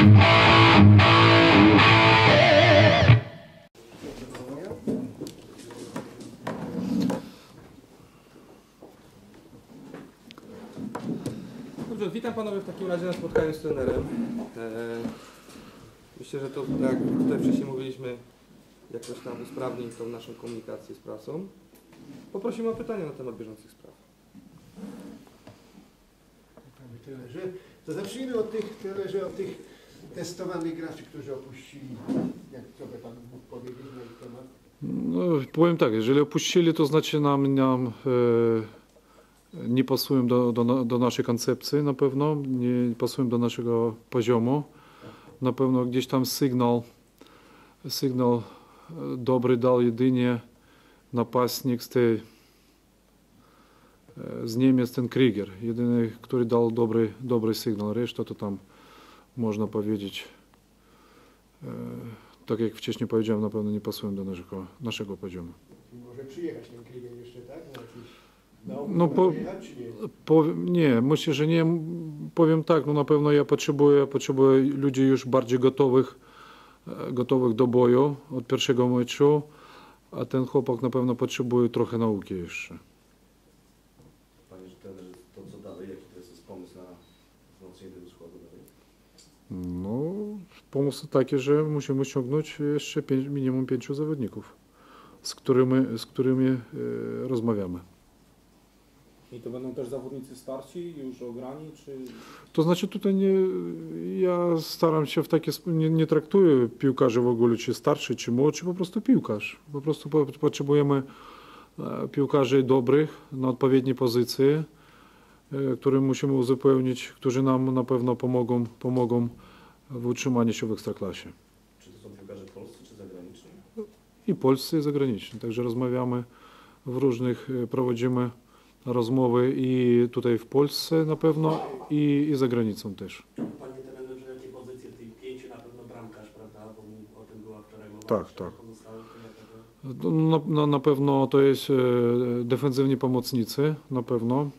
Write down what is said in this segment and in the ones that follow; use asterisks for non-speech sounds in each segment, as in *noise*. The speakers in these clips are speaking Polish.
Dobrze, witam panowie w takim razie na spotkaniu z trenerem. E, myślę, że to tak jak tutaj wcześniej mówiliśmy, jakoś tam usprawni tą naszą komunikację z prasą. Poprosimy o pytania na temat bieżących spraw. Panie trenerze, to zacznijmy od tych, trenerze, od tych testowanych graczy, którzy opuścili. Jak co by Pan mógł powiedzieć na ich temat? No, powiem tak, jeżeli opuścili, to znaczy nam, nam e, nie pasują do, do, do naszej koncepcji na pewno, nie pasują do naszego poziomu. Na pewno gdzieś tam sygnał, sygnał e, dobry dał jedynie napastnik z tej e, z Niemiec, ten Krieger. Jedyny, który dał dobry, dobry sygnał. Reszta to tam można powiedzieć e, tak jak wcześniej powiedziałem, na pewno nie pasują do naszego, naszego poziomu. Może przyjechać ten Krieger jeszcze, tak? Na jakiś, na No, po- nie? Powiem, nie, myślę, że nie. Powiem tak, no na pewno ja potrzebuję, potrzebuję ludzi już bardziej gotowych, e, gotowych do boju od pierwszego meczu, a ten chłopak na pewno potrzebuje trochę nauki jeszcze. Panie trenerze, to co dalej? Jaki to jest pomysł na wzmocnienie tego składu dalej? No, pomysł taki, że musimy ściągnąć jeszcze pięć, minimum pięciu zawodników, z którymi, z którymi e, rozmawiamy. I to będą też zawodnicy starsi, już ograni, czy To znaczy tutaj nie, ja staram się w takie, nie, nie traktuję piłkarzy w ogóle, czy starszy, czy młodszy, po prostu piłkarz. Po prostu po, potrzebujemy e, piłkarzy dobrych, na odpowiedniej pozycji, e, którym musimy uzupełnić, którzy nam na pewno pomogą, pomogą w utrzymaniu się w Ekstraklasie. Czy to są piłkarze polscy, czy zagraniczni? I polscy, i zagraniczni. Także rozmawiamy w różnych, e, prowadzimy rozmowy i tutaj w Polsce na pewno, i, i za granicą też. Panie trenerze, jakie pozycje tych pięciu na pewno bramkarz, prawda? Bo o tym była wczoraj mowa. Tak, tak. To na pewno No, Na, na, na pewno to jest e, defensywni pomocnicy, na pewno.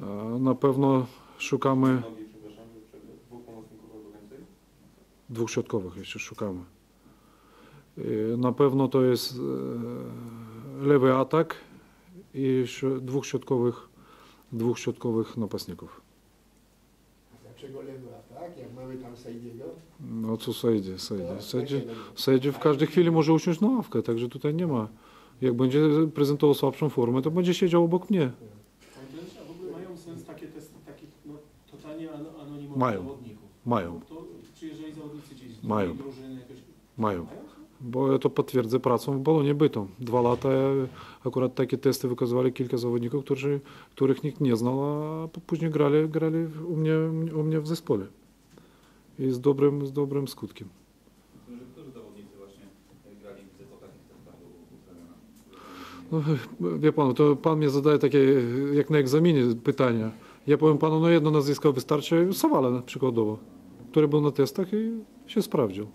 E, Na pewno szukamy Nogi, przepraszam, że przerwę. dwóch pomocników albo więcej. Dwóch środkowych jeszcze szukamy. E, Na pewno to jest e, lewy atak i dwóch środkowych, dwóch środkowych napastników. Dlaczego lewy atak? Jak mamy tam Sejdiego? No co Sejdzie, Sejdzie. Sejdzie. Sejdzie w każdej chwili może usiąść na ławkę, także tutaj nie ma. Jak będzie prezentował słabszą formę, to będzie siedział obok mnie. A w ogóle mają sens takie testy takich no, totalnie an- anonimowych Mają. zawodników? Mają. To, czy jeżeli zawodnicy gdzieś z Mają. Mają. Bo ja to potwierdzę pracą w balonie bytą. Dwa lata e, akurat takie testy wykazywali kilka zawodników, którzy, których nikt nie znał, a później grali, grali u, mnie, u mnie w zespole. I z dobrym, z dobrym skutkiem. Którzy zawodnicy właśnie grali w po takich testach u trenera? No, wie pan, to pan mnie zadaje takie e, jak na egzaminie pytania. Ja powiem panu, no jedno nazwisko wystarczy, Sawala przykładowo, który był na testach i się sprawdził.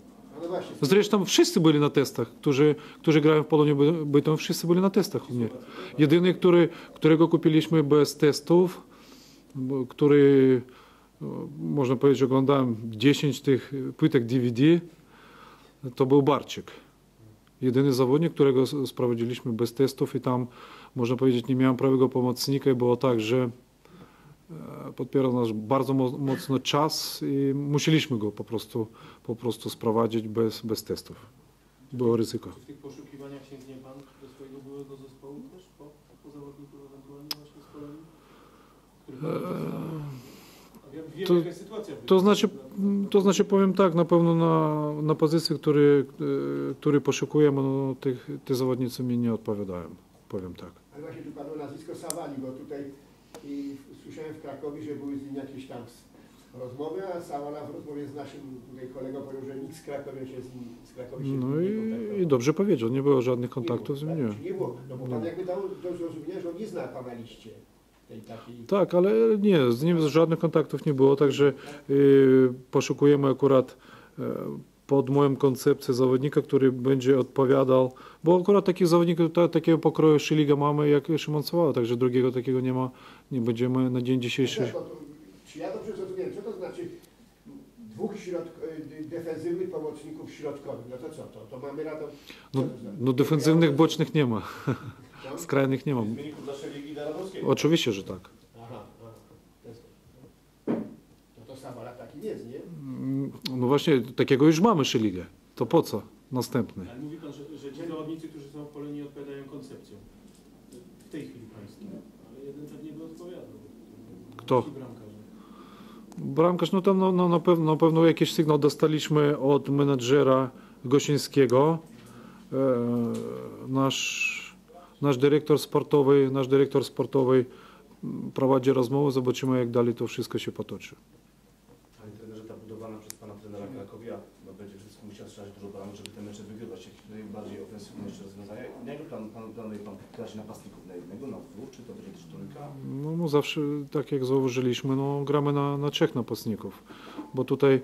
No Zresztą wszyscy byli na testach, którzy, którzy grają w Polonie By- Bytom, wszyscy byli na testach u mnie. Jedyny, który, którego kupiliśmy bez testów, który, no, można powiedzieć, oglądałem 10 tych płytek DVD, to był Barczyk. Jedyny zawodnik, którego sprawdziliśmy bez testów i tam, można powiedzieć, nie miałem prawego pomocnika było tak, że podpierał nas bardzo mo- mocno czas i musieliśmy go po prostu, po prostu sprowadzić bez, bez testów. Było ryzyko. Czy w tych poszukiwaniach sięgnie Pan do swojego byłego zespołu też po, po zawodniku ewentualnie właśnie z Polonii? Wiem to- jaka jest sytuacja. w- To znaczy, na- to znaczy powiem tak, na pewno na, na pozycji, który, e, który poszukujemy, no, tych, te zawodnicy mi nie odpowiadają. Powiem tak. ale właśnie tu padło nazwisko Sawali, bo tutaj i w- słyszałem w Krakowie, że były z nim jakieś tam rozmowy, a Sawala w rozmowie z naszym tutaj kolegą powiedział, że nikt z Krakowi się z nim, z Krakowi się No i, i dobrze powiedział, nie było żadnych kontaktów z nim. tak? Nie. Było, no bo pan Nie. jakby dał do zrozumienia, że on nie zna pana liście tej takiej... Tak, ale nie, z nim żadnych kontaktów nie było, także y, poszukujemy akurat y, pod moją koncepcję zawodnika, który będzie odpowiadał, bo akurat takich zawodników, ta, takiego pokroju Szyliga mamy jak Szymon Sowała, także drugiego takiego nie ma, nie będziemy na dzień dzisiejszy. Czy ja dobrze zrozumiałem, co to znaczy dwóch środk- y, defensywnych pomocników środkowych. No to co to? To mamy radę. No, no defensywnych bocznych nie ma, No? *laughs* skrajnych nie ma. W wyniku naszej Ligi Narodowskiej. Oczywiście, że tak. Aha, aha. No to Sawala taki jest, nie? No właśnie, takiego już mamy Szyligę. To po co następny? Ale mówi Pan, że, że ci zawodnicy, którzy są w pole nie odpowiadają koncepcją. W tej chwili Państwu. Ale jeden pewnie by odpowiadał. Kto? Bramkarz, no tam no, no, na, pewno, na pewno jakiś sygnał dostaliśmy od menadżera Gosińskiego. E, nasz, nasz dyrektor sportowy, nasz dyrektor sportowy prowadzi rozmowę, zobaczymy jak dalej to wszystko się potoczy. Panie trenerze, ta budowana przez pana trenera Krakowia no, będzie wszystko musiała strzelać dużo bramek, żeby te mecze wygrywać. Jakieś najbardziej ofensywne jeszcze rozwiązania. Jak plan, pan, grać napastników na jednego, na dwóch, czy to będzie też trójka? No, no zawsze, tak jak zauważyliśmy, no, gramy na, na trzech napastników, bo tutaj e,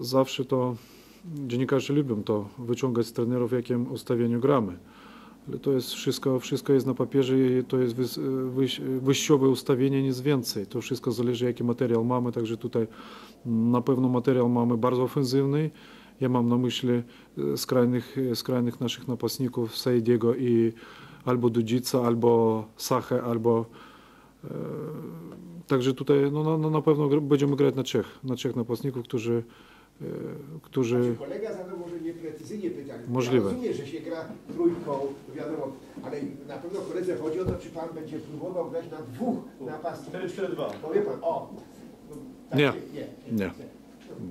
zawsze to dziennikarze lubią to wyciągać z trenerów, w jakim ustawieniu gramy. Ale to jest wszystko, wszystko jest na papierze i to jest wys, wyjś, wyjściowe ustawienie, nic więcej. To wszystko zależy, jaki materiał mamy, także tutaj na pewno materiał mamy bardzo ofensywny. Ja mam na myśli e, skrajnych, skrajnych naszych napastników Saidiego i albo Dudzica, albo Sachę, albo e, Także tutaj no, no, no, na pewno będziemy grać na trzech, na trzech napastników, którzy, e, którzy Znaczy, kolega zadał może nieprecyzyjnie pytanie. Możliwe. Ja rozumiem, że się gra trójką, wiadomo, ale na pewno koledze chodzi o to, czy pan będzie próbował grać na dwóch napastników. 4-4-2. Powie pan, o. no, tak Nie. nie. Nie.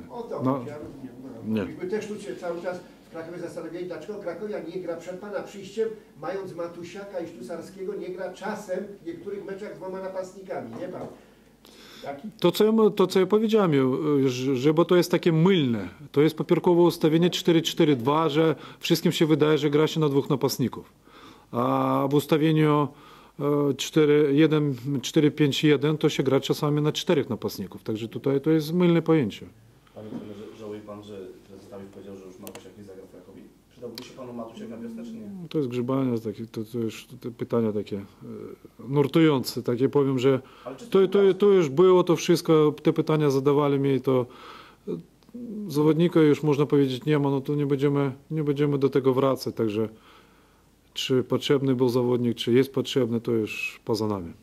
No, O to No, chodzi, ja rozumiem. No. nie. Też tu się cały czas Krakowie zastanawiali, dlaczego Krakowia nie gra przed pana przyjściem, mając Matusiaka i Sztusarskiego, nie gra czasem w niektórych meczach z dwoma napastnikami, nie pan? To co, ja, to, co ja powiedziałem, e, że, że bo to jest takie mylne. To jest papierkowe ustawienie 4-4-2, że wszystkim się wydaje, że gra się na dwóch napastników. A w ustawieniu e, 4-1-4-5-1 to się gra czasami na czterech napastników. Także tutaj to jest mylne pojęcie. Panie trenerze, żałuje pan, że prezes Stawik powiedział, że już Matusiak nie zagra w Krakowie? Przydałby się panu Matusiak na wiosnę, czy nie? To jest grzebanie, takie, to, to już te pytania takie e, nurtujące. Takie powiem, że To, to, to już było, to wszystko, te pytania zadawali mi, to e, zawodnika już można powiedzieć nie ma, no to nie będziemy, nie będziemy do tego wracać, także czy potrzebny był zawodnik, czy jest potrzebny, to już poza nami.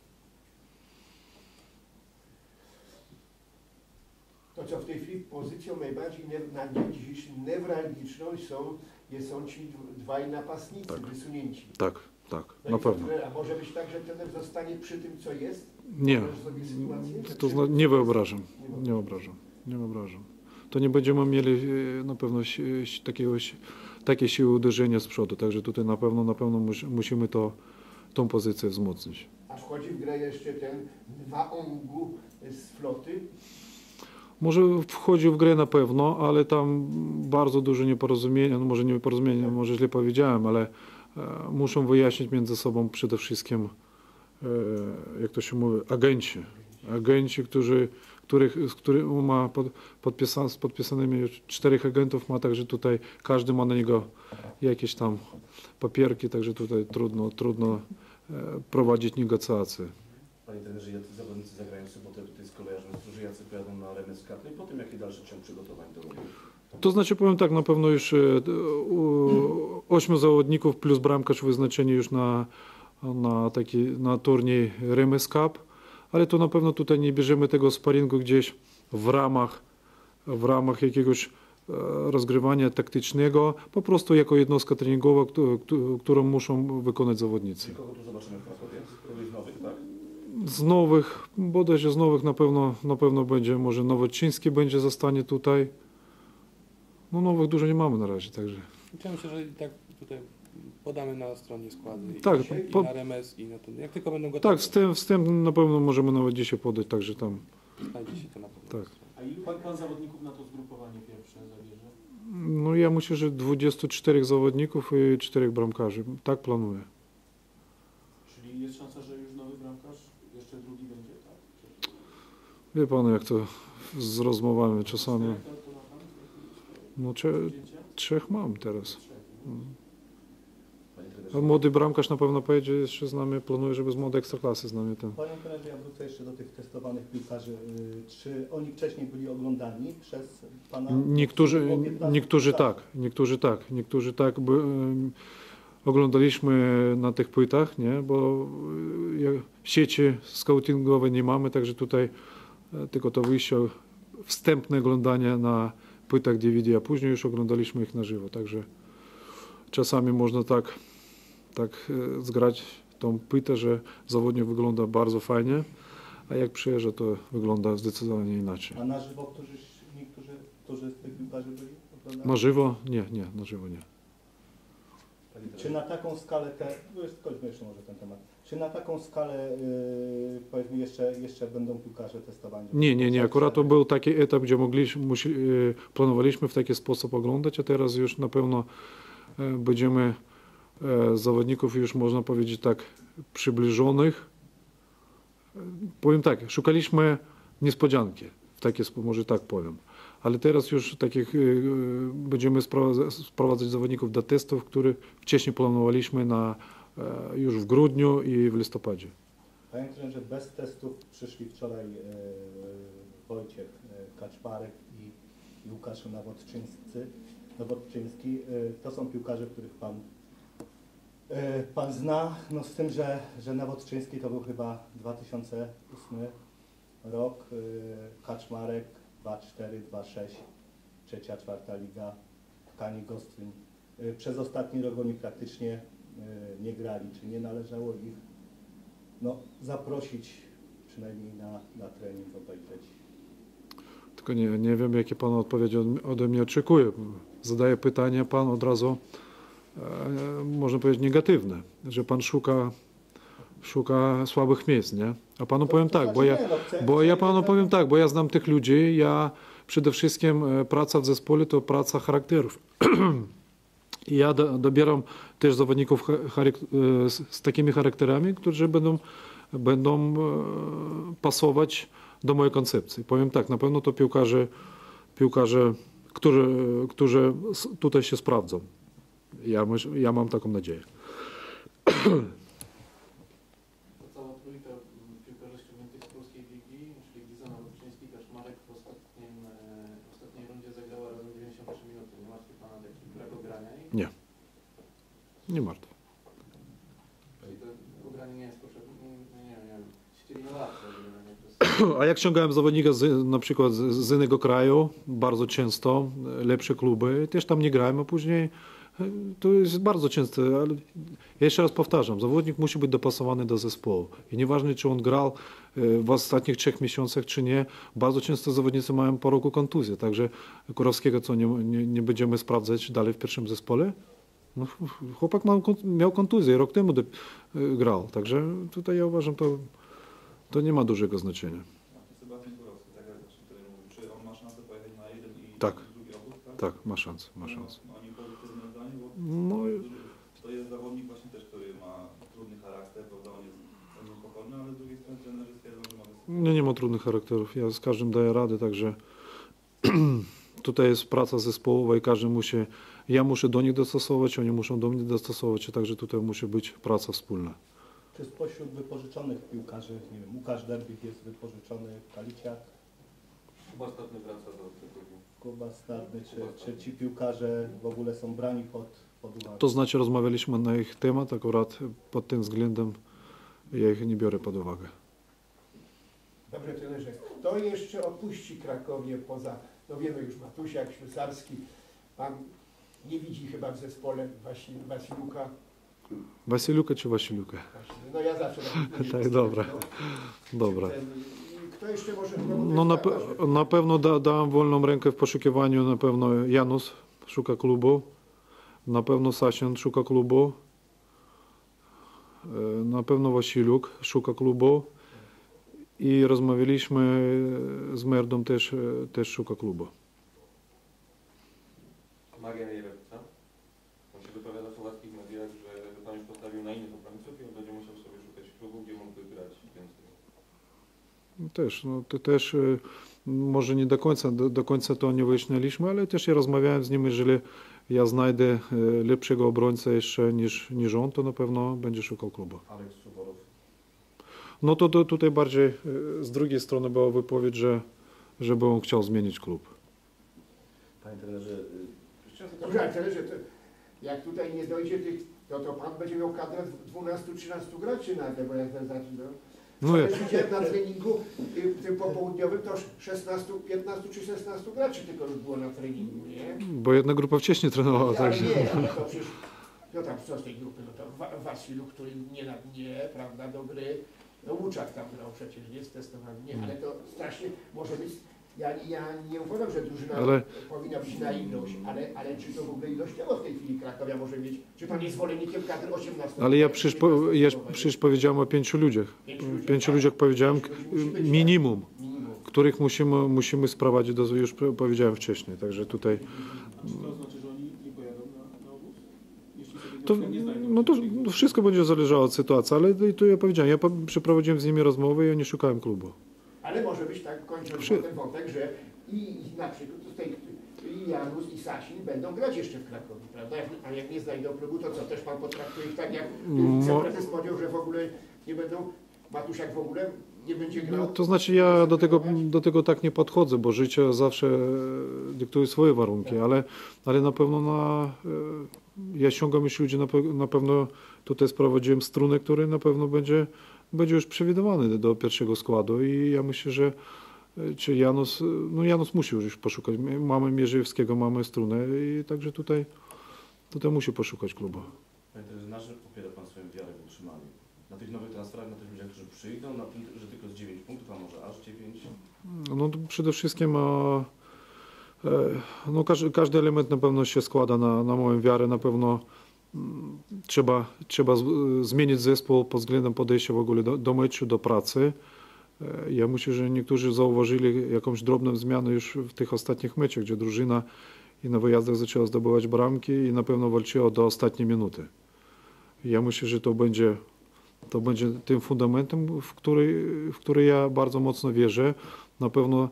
To co w tej chwili pozycją najbardziej na dzień dzisiejszy newralgiczną są, jest, są ci dwaj napastnicy Tak. wysunięci. Tak, tak, No na pewno. A może być tak, że trener zostanie przy tym, co jest? Nie, sytuację? Że to nie wyobrażam, nie wyobrażam, nie wyobrażam. To nie będziemy mieli e, na pewno takiego, takiej siły uderzenia z przodu, także tutaj na pewno, na pewno mus, musimy to, tą pozycję wzmocnić. A wchodzi w grę jeszcze ten Waongu z floty. Może wchodził w grę na pewno, ale tam bardzo dużo nieporozumienia, no może nie nieporozumienia, może źle powiedziałem, ale e, muszą wyjaśnić między sobą przede wszystkim, e, jak to się mówi, agenci. Agenci, którzy, których, z których ma pod, z podpisanymi czterech agentów, ma także tutaj, każdy ma na niego jakieś tam papierki, także tutaj trudno, trudno e, prowadzić negocjacje. Panie trenerze, jacy zawodnicy zagrają sobotę tutaj z kolejarzem stróży, jacy pojadą na remes i potem jaki dalszy ciąg przygotowań do ruchu? To znaczy powiem tak, na pewno już e, ośmiu zawodników plus bramkarz wyznaczeni już na, na taki na turniej Remes Cup, ale to na pewno tutaj nie bierzemy tego sparingu gdzieś w ramach w ramach jakiegoś e, rozgrywania taktycznego, po prostu jako jednostka treningowa, któ- któ- którą muszą wykonać zawodnicy. Czyli kogo tu zobaczymy w Krakowie? Nowych, tak? Z nowych, bodajże z nowych na pewno, na pewno będzie, może Nowoczyński będzie zostanie tutaj. No nowych dużo nie mamy na razie, także. Ja myślę, że i tak tutaj podamy na stronie składy. I, Tak, i po- na RMS i na ten. Jak tylko będą gotowe, Tak, wstęp, wstęp na pewno możemy nawet dzisiaj podać, także tam. znajdzie się to na pewno. Tak. A ilu pan, pan zawodników na to zgrupowanie pierwsze zabierze? No ja myślę, że 24 zawodników i 4 bramkarzy. Tak planuję. Czyli jest szansa, że już nowy bramkarz, jeszcze drugi będzie, tak? Czy- Wie pan jak to z rozmowami czasami. No trzech mam teraz. A młody bramkarz na pewno pojedzie jeszcze z nami, planuje, żeby z młodej ekstraklasy z nami ten. Panie trenerze, ja wrócę jeszcze do tych testowanych piłkarzy. Y, Czy oni wcześniej byli oglądani przez Pana? Niektórzy, Po 15 niektórzy lat? tak, niektórzy tak, niektórzy tak. By, em, oglądaliśmy na tych płytach, nie? bo ja- sieci scoutingowe nie mamy, także tutaj tylko to wyjście, wstępne oglądanie na płytach DVD, a później już oglądaliśmy ich na żywo, także czasami można tak, tak e, zgrać tą płytę, że zawodnik wygląda bardzo fajnie, a jak przyjeżdża, to wygląda zdecydowanie inaczej. A na żywo którzy, niektórzy, którzy z tych piłkarzy byli? Na żywo? Nie, nie, na żywo nie. Czy na taką skalę, te, no skończmy jeszcze może ten temat, czy na taką skalę y, powiedzmy jeszcze, jeszcze będą piłkarze testowani? Nie, nie, nie. Akurat to był taki etap, gdzie mogliśmy, musi, e, planowaliśmy w taki sposób oglądać, a teraz już na pewno e, będziemy e, zawodników już można powiedzieć tak przybliżonych. E, Powiem tak, szukaliśmy niespodzianki, sposób, może tak powiem. Ale teraz już takich e, e, będziemy sprowadza- sprowadzać zawodników do testów, które wcześniej planowaliśmy na, e, już w grudniu i w listopadzie. Panie trenerze, bez testów przyszli wczoraj e, Wojciech e, Kaczmarek i Łukasz Nawodczyńscy, Nawodczyński. E, to są piłkarze, których Pan, pan zna, no z tym, że, że Nawodczyński to był chyba 2008 rok, e, Kaczmarek 2-4, 2-6, trzecia, czwarta liga, Kani Gostryń. E, Przez ostatni rok oni praktycznie e, nie grali. Czy nie należało ich no, zaprosić przynajmniej na, na trening obejrzeć. Tylko nie, nie wiem, jakie Pan odpowiedzi od- ode mnie oczekuje. Zadaje pytania Pan od razu, e, można powiedzieć, negatywne, że Pan szuka, szuka słabych miejsc, nie? A Panu powiem To- to tak, bo znaczy ja, nie, no, bo ja Panu powiem tak, bo ja znam tych ludzi, ja przede wszystkim e, praca w zespole to praca charakterów. *clears throat* I ja do, dobieram też zawodników e, z, z takimi charakterami, którzy będą, będą e, pasować do mojej koncepcji. Powiem tak, na pewno to piłkarze, piłkarze którzy, którzy tutaj się sprawdzą. Ja, ja mam taką nadzieję. *clears throat* To cała trójka mm, piłkarzy ściągniętych z polskiej ligi, czyli Gizona Łuczyński, Kaczmarek w, ostatnim, e, w ostatniej rundzie zagrała razem 93 minuty. Nie martwi Pana taki brak ogrania ich? Nie martw. Czyli to nie jest potrzebne, nie, nie, nie wiem. *clears throat* A jak ściągałem zawodnika z, na przykład z, z innego kraju, bardzo często, lepsze kluby, też tam nie grałem, a później e, to jest bardzo często, ale jeszcze raz powtarzam, zawodnik musi być dopasowany do zespołu. I nieważne, czy on grał e, w ostatnich trzech miesiącach, czy nie, bardzo często zawodnicy mają po roku kontuzję, także Kurowskiego co, nie, nie, nie będziemy sprawdzać dalej w pierwszym zespole? No, chłopak miał, kon- miał kontuzję, rok temu de, e, grał, także tutaj ja uważam, to, to nie ma dużego znaczenia. Tak ma szansę Tak. ma szansę, ma szansę. Ma zdanie, bo No, to jest zawodnik właśnie też, który ma trudny charakter, prawda, on jest pokorny, ale z drugiej strony trenerzy stwierdzą, że ma no nie ma trudnych charakterów. Ja z każdym daję radę, także *clears throat* tutaj jest praca zespołowa i każdy musi, ja muszę do nich dostosować, oni muszą do mnie dostosować, a także tutaj musi być praca wspólna. Czy spośród wypożyczonych piłkarzy, nie wiem, Łukasz Derbik jest wypożyczony, Kaliciak, Chyba ostatnio wraca do tego. Kuba Stadny, czy, czy ci piłkarze w ogóle są brani pod, pod uwagę? To znaczy rozmawialiśmy na ich temat, akurat pod tym względem ja ich nie biorę pod uwagę. Dobrze, trenerze. Kto jeszcze opuści Krakowie poza, no wiemy już, Matusiak, Ślusarski. Pan nie widzi chyba w zespole Wasi, Wasiluka. Wasiliuka czy Wasiliuka? Właśnie. No ja zawsze tak *laughs* Tak, dobra. Dobra. Ten, i Kto jeszcze może... No na, pe- na pewno da, dam wolną rękę w poszukiwaniu, na pewno Janus szuka klubu, na pewno Sasian szuka klubu, e, na pewno Wasiliuk szuka klubu i rozmawialiśmy z Merdą też, e, też szuka klubu nie co? On się wypowiada w słowackich mediach, że Pan już postawił na innych obrońców i on będzie musiał sobie szukać klubu, gdzie mógłby grać więcej. Też, no, to też e, może nie do końca, do, do końca to nie wyjaśniliśmy, ale też ja rozmawiałem z nim, jeżeli ja znajdę e, lepszego obrońcę jeszcze niż, niż on, to na pewno będzie szukał klubu. Aleks. No to, to tutaj bardziej e, z drugiej strony była wypowiedź, że żeby on chciał zmienić klub. Panie trenerze, y, Dobrze, ale tyle, że to, jak tutaj nie dojdzie tych, to, to pan będzie miał kadrę 12-13 graczy nagle, bo jak ten zacznie. Widziałem na treningu y, tym popołudniowym, to 16, 15 czy 16 graczy tylko już było na treningu, nie? bo jedna grupa wcześniej trenowała, także. nie, to przecież, no tam co z tej grupy, no to Wa- Wasilu, który nie na dnie, prawda, do gry, no Łuczak tam grał przecież, nie, stestowany, nie, ale to strasznie może być, ja, ja nie uważam, że drużyna Ale- powinna być na ilość, ale, ale czy to w ogóle ilościowo w tej chwili Krakowia może mieć, czy pan jest zwolennikiem kadry 18? Ale ja przecież, po, ja przecież powiedziałem o pięciu ludziach. Pięciu ludziach powiedziałem minimum, Minimum. których musimy, musimy sprowadzić, do, już powiedziałem wcześniej, także tutaj Czy to znaczy, że oni nie pojadą na, na obóz? To, nie no to no wszystko będzie zależało od sytuacji, ale tu ja powiedziałem, ja po- przeprowadziłem z nimi rozmowę i oni szukają klubu. Ale może być tak, kończąc Przy- ten wątek, że i, i na przykład tutaj i Janus i Sasin będą grać jeszcze w Krakowie, prawda? A jak nie znajdą klubu, to co, też pan potraktuje ich tak jak wiceprezes powiedział, że w ogóle nie będą, Matusiak w ogóle nie będzie grał. No, to znaczy ja do tego, do tego tak nie podchodzę, bo życie zawsze dyktuje swoje warunki, ale, ale na pewno na, e, ja ściągam już ludzi, na, na pewno tutaj sprowadziłem strunę, który na pewno będzie, będzie już przewidywany do pierwszego składu i ja myślę, że e, czy Janus, e, no Janus musi już poszukać, My mamy Mierzejewskiego, mamy strunę i także tutaj, tutaj musi poszukać klubu. Panie trenerze, na czym opiera Pan swoją wiarę w utrzymanie? Na tych nowych transferach, na tych ludziach, którzy przyjdą, na tym, że tylko z 9 punktów, a może aż 9? No to przede wszystkim e, e, no, każdy, każdy element na pewno się składa na, na moją wiarę. Na pewno trzeba, trzeba zmienić zespół pod względem podejścia w ogóle do, do meczu, do pracy. E, Ja myślę, że niektórzy zauważyli jakąś drobną zmianę już w tych ostatnich meczach, gdzie drużyna i na wyjazdach zaczęła zdobywać bramki i na pewno walczyła do ostatniej minuty. Ja myślę, że to będzie, to będzie tym fundamentem, w który, w który ja bardzo mocno wierzę. Na pewno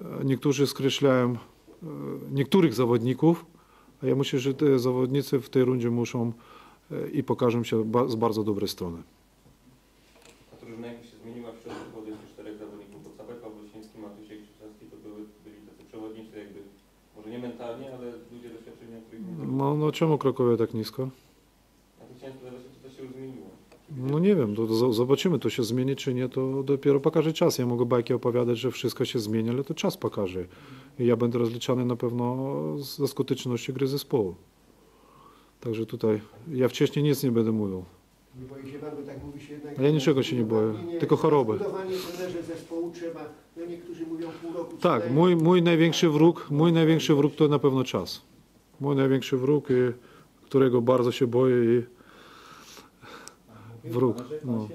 e, niektórzy skreślają e, niektórych zawodników, ja myślę, że te zawodnicy w tej rundzie muszą e, i pokażą się z bardzo dobrej strony. A drużyna się zmieniła w środku wody czterech zawodników, bo Matusiek, Krzyczewski to były, byli tacy przewodnicy jakby, może nie mentalnie, ale ludzie doświadczeni, których nie No, no czemu Krakowie tak nisko? Ja to chciałem spytać, czy to się już zmieniło. No nie wiem, to, to zobaczymy, to się zmieni czy nie, to dopiero pokaże czas. Ja mogę bajki opowiadać, że wszystko się zmieni, ale to czas pokaże. I ja będę rozliczany na pewno z- ze skuteczności gry zespołu. Także tutaj ja wcześniej nic nie będę mówił. Nie boi się pan, bo tak mówi się jednak... Ja niczego się nie boję, tylko choroby. Budowanie trenerze zespołu trzeba, no niektórzy mówią pół roku. Tak, mój, mój największy wróg, mój największy wróg to na pewno czas. Mój największy wróg, i, którego bardzo się boję i wróg. No,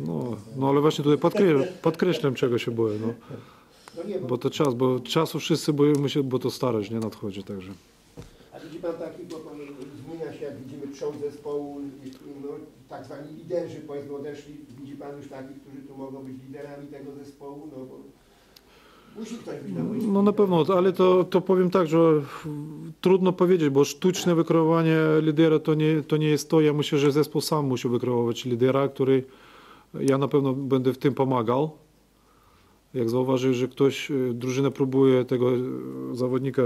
no, no ale właśnie tutaj podkreślam, podkreślam czego się boję, no. Bo, to czas, bo czasu wszyscy boimy się, bo to starość nie nadchodzi także. a widzi pan taki, bo pan zmienia się, jak widzimy trząs zespołu, no, tak zwani liderzy, powiedzmy odeszli, widzi pan już takich, którzy tu mogą być liderami tego zespołu, no bo No na pewno, ale to, to powiem tak, że trudno powiedzieć, bo sztuczne wykreowanie lidera to nie, to nie jest to. Ja myślę, że zespół sam musi wykreować lidera, który ja na pewno będę w tym pomagał. Jak zauważy, że ktoś, e, drużyna próbuje tego zawodnika,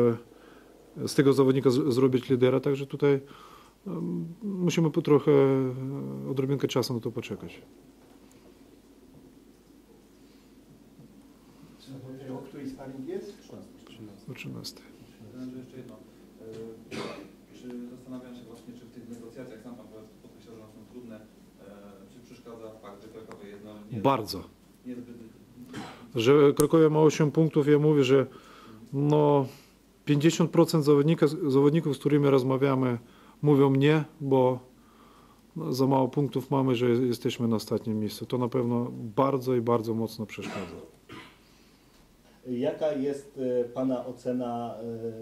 z tego zawodnika z, zrobić lidera, także tutaj em, musimy po trochę e, odrobinkę czasu na to poczekać. O której sparring jest? Do 13. Trenerze, jeszcze jedno. E, Czy zastanawiam się właśnie, czy w tych negocjacjach, sam Pan podkreślał, że one są trudne, e, czy przeszkadza fakt, że Krakowie jedno nie, Bardzo. niezbyt że Krakowia ma 8 punktów, ja mówię, że no 50% zawodnika, zawodników, z którymi rozmawiamy, mówią nie, bo no, za mało punktów mamy, że jesteśmy na ostatnim miejscu. To na pewno bardzo i bardzo mocno przeszkadza. Jaka jest e, Pana ocena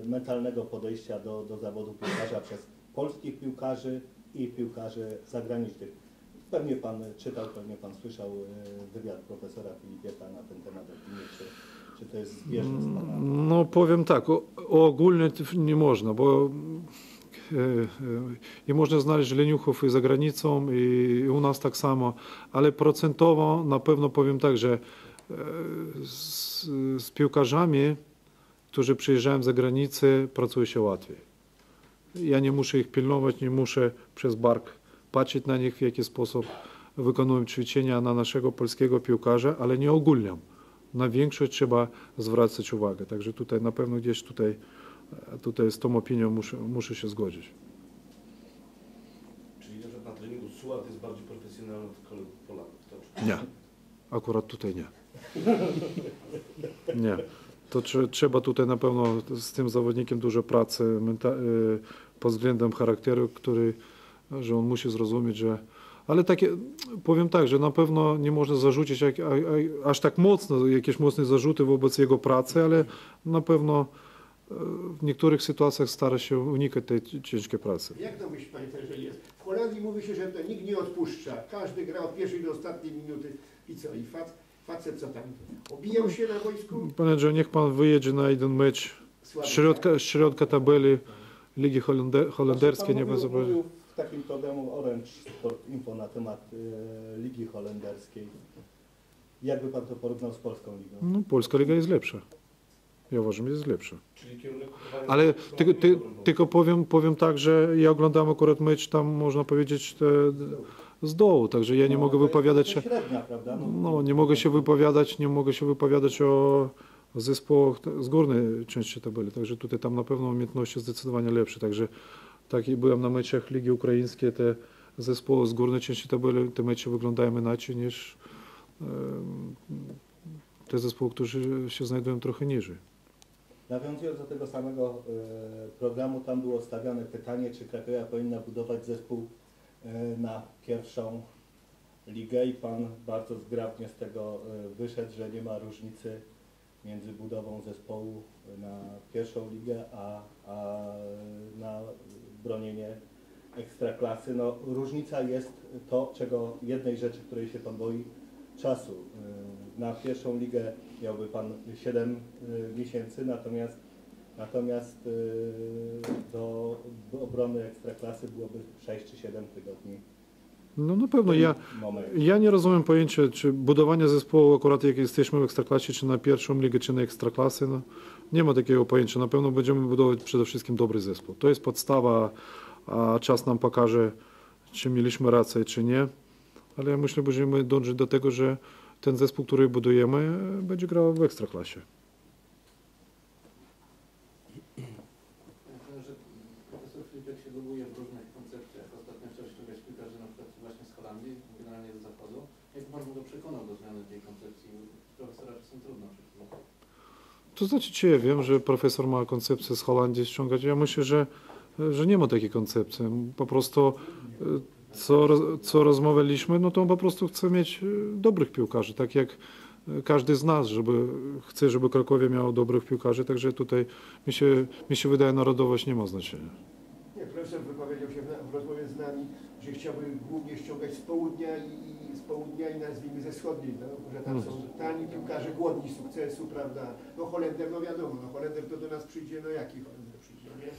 e, mentalnego podejścia do, do zawodu piłkarza przez polskich piłkarzy i piłkarzy zagranicznych? Pewnie Pan czytał, pewnie Pan słyszał e, wywiad profesora Filipieta na ten temat, czy, Czy to jest zbieżne z Pana? No powiem tak, o, ogólnie nie można, bo i można znaleźć leniuchów i za granicą, i, u nas tak samo, ale procentowo na pewno powiem tak, że z, z piłkarzami, którzy przyjeżdżają za granicę, pracuje się łatwiej. Ja nie muszę ich pilnować, nie muszę przez bark patrzeć na nich, w jaki sposób wykonują ćwiczenia na naszego polskiego piłkarza, ale nie ogólniam na większość trzeba zwracać uwagę. Także tutaj na pewno gdzieś tutaj, tutaj z tą opinią muszę, muszę się zgodzić. Czyli na treningu Suat jest bardziej profesjonalny od Polaków, Nie, akurat tutaj nie. Nie. To trze- trzeba tutaj na pewno z tym zawodnikiem dużo pracy y, pod względem charakteru, który, że on musi zrozumieć, że. Ale takie, powiem tak, że na pewno nie można zarzucić jak, a, a, aż tak mocno, jakieś mocne zarzuty wobec jego pracy, ale na pewno e, w niektórych sytuacjach stara się unikać tej ciężkiej pracy. Jak to myśli Panie że jest? W Holandii mówi się, że nikt nie odpuszcza. Każdy gra od pierwszej do ostatniej minuty. I co? I fac, facet co tam? Obijał się na wojsku? Niech pan wyjedzie na jeden mecz z środka, z środka tabeli Ligi Holende, Holenderskiej, nie Pan mówił w takim programu Orange Sport Info na temat e, Ligi Holenderskiej. Jakby Pan to porównał z Polską Ligą? No, polska liga jest lepsza. Ja uważam, że jest lepsza. Czyli kierunek kupowania Ale ty, dobrym tylko powiem, powiem tak, że ja oglądam akurat mecz tam, można powiedzieć, te, z dołu, także ja nie No, mogę wypowiadać się, Średnia, prawda? no, nie mogę się wypowiadać, nie mogę się wypowiadać o zespołach z górnej części tabeli, także tutaj tam na pewno umiejętności zdecydowanie lepsze, także tak i byłem na meczach Ligi Ukraińskiej, te zespoły z górnej części tabeli, te mecze wyglądają inaczej niż te zespoły, które się znajdują trochę niżej. Nawiązując do tego samego e, programu, tam było stawiane pytanie, czy Krakowia powinna budować zespół na pierwszą ligę i Pan bardzo zgrabnie z tego e, wyszedł, że nie ma różnicy między budową zespołu na pierwszą ligę, a, a na bronienie ekstraklasy. No, różnica jest to, czego jednej rzeczy, której się Pan boi, czasu. E, Na pierwszą ligę miałby Pan 7 miesięcy, natomiast, natomiast e, do, do obrony ekstraklasy byłoby 6 czy 7 tygodni. No na pewno, ja. Ja nie rozumiem pojęcia, czy budowanie zespołu akurat jak jesteśmy w Ekstraklasie, czy na pierwszą ligę, czy na Ekstraklasy, no, nie ma takiego pojęcia. Na pewno będziemy budować przede wszystkim dobry zespół. To jest podstawa, a czas nam pokaże, czy mieliśmy rację, czy nie. Ale ja myślę, że będziemy dążyć do tego, że ten zespół, który budujemy, będzie grał w Ekstraklasie. Myślę, że profesor Filipek się lubuje w różnych koncepcjach. Ostatnio chciał ściągać piłkarzy na przykład właśnie z Holandii, generalnie z zachodu. Jak pan go przekonał do zmiany tej koncepcji? Profesora czasem trudno przekonać. To znaczy, czy ja wiem, że profesor ma koncepcję z Holandii ściągać? Ja myślę, że, że nie ma takiej koncepcji. Po prostu e, co, co rozmawialiśmy, no to on po prostu chce mieć e, dobrych piłkarzy, tak jak e, każdy z nas, żeby chce, żeby Krakowie miało dobrych piłkarzy, także tutaj mi się, mi się wydaje, narodowość nie ma znaczenia. Nie, profesor wypowiedział się w, w rozmowie z nami, że chciałby głównie ściągać z południa i, południa i nazwijmy ze wschodniej, no, że tam są tani piłkarze, głodni sukcesu, prawda? No Holender, no wiadomo, no Holender to do nas przyjdzie, no jaki Holender przyjdzie, nie?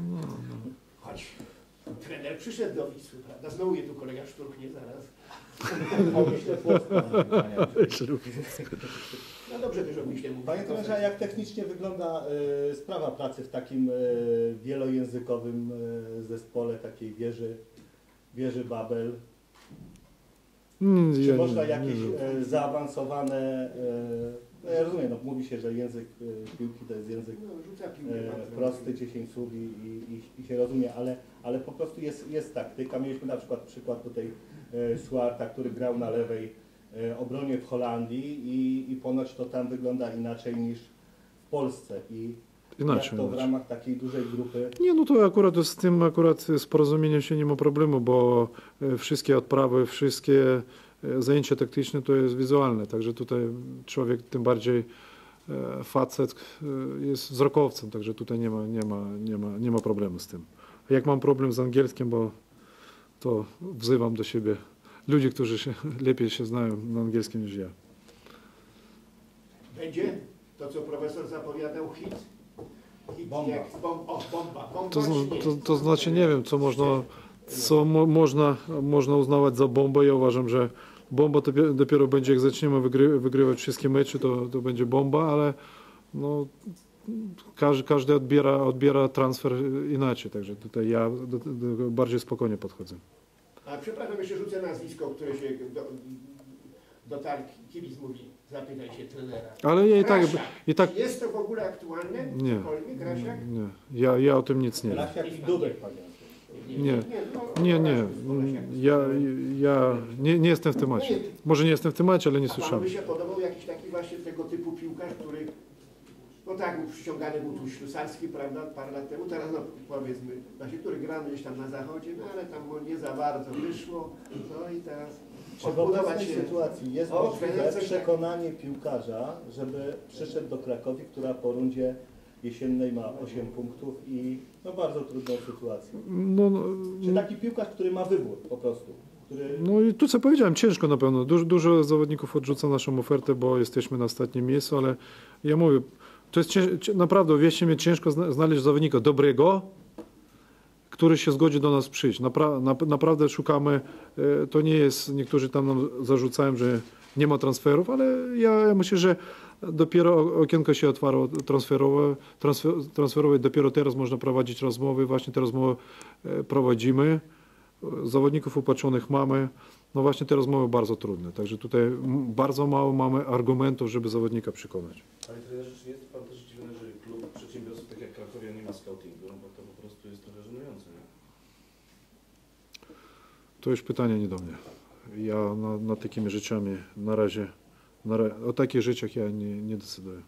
*laughs* Chodź, trener przyszedł do Wisły, prawda? Znowu je tu kolega szturchnie zaraz. No dobrze też o Wiśle mówić. Panie trenerze, a jak technicznie wygląda e, sprawa pracy w takim e, wielojęzykowym e, zespole, takiej wieży, wieży Babel? Mm, Czy ja nie- można nie jakieś wiem. e, zaawansowane, e, no ja rozumiem, no mówi się, że język e, piłki to jest język No, rzuca piłkę e, prosty, 10 słów i, i, i- i się rozumie, ale, ale po prostu jest, jest taktyka. Mieliśmy na przykład przykład tutaj e, Suarta, który grał na lewej e, obronie w Holandii i, i ponoć to tam wygląda inaczej niż w Polsce. I Inaczej. jak to w ramach takiej dużej grupy Nie, no to akurat z tym akurat z porozumieniem się nie ma problemu, bo e, wszystkie odprawy, wszystkie zajęcia taktyczne to jest wizualne, także tutaj człowiek, tym bardziej facet jest wzrokowcem, także tutaj nie ma, nie ma, nie ma, nie ma problemu z tym. Jak mam problem z angielskim, bo to wzywam do siebie ludzi, którzy się, *laughs* lepiej się znają na angielskim niż ja. Będzie to, co profesor zapowiadał, hit? Hit Bomba. jak bom, o, bomba. bomba To, znaczy nie wiem, co można, co mo, można, można uznawać za bombę. Ja uważam, że bomba to dopiero- dopiero będzie, jak zaczniemy wygry, wygrywać wszystkie mecze, to, to będzie bomba, ale no, każdy, każdy odbiera, odbiera transfer inaczej, także tutaj ja do, do, bardziej spokojnie podchodzę. A przepraszam, jeszcze rzucę nazwisko, które się do, dotarł, kibic mówi, zapytaj się trenera. Ale ja i tak, i tak Jest to w ogóle aktualne? Nie. Grasiak? nie, ja, ja o tym nic nie wiem. Grasiak i Dudek, panie Andrzeju. Nie. no, Nie, nie, ja, ja nie, nie jestem w temacie. Może nie jestem w temacie, ale nie A panu słyszałem. by się podobał jakiś taki właśnie tego typu no tak, był przyciągany był tu Ślusarski, prawda, parę lat temu, teraz no powiedzmy, właśnie, który grał gdzieś tam na zachodzie, no ale tam nie za bardzo wyszło, no i teraz odbudować się. sytuacji jest O, możliwe coś przekonanie piłkarza, żeby przyszedł do Krakowi, która po rundzie jesiennej ma 8 punktów i no bardzo trudną sytuację. No, no, Czy taki piłkarz, który ma wybór po prostu, który no i tu co powiedziałem, ciężko na pewno. Dużo, dużo zawodników odrzuca naszą ofertę, bo jesteśmy na ostatnim miejscu, ale ja mówię, to jest naprawdę, wierzcie mi, ciężko zna- znaleźć zawodnika dobrego, który się zgodzi do nas przyjść. Napra, nap, naprawdę szukamy, e, to nie jest, niektórzy tam nam zarzucają, że nie ma transferów, ale ja, ja myślę, że dopiero okienko się otwarło transferowe, transfer, transferowe, dopiero teraz można prowadzić rozmowy, właśnie te rozmowy e, prowadzimy. Zawodników upatrzonych mamy, no właśnie te rozmowy bardzo trudne, także tutaj bardzo mało mamy argumentów, żeby zawodnika przekonać. Trenerze, czy jest To już pytanie nie do mnie. Ja nad, takimi rzeczami na razie, na, o takich rzeczach ja nie, nie decyduję.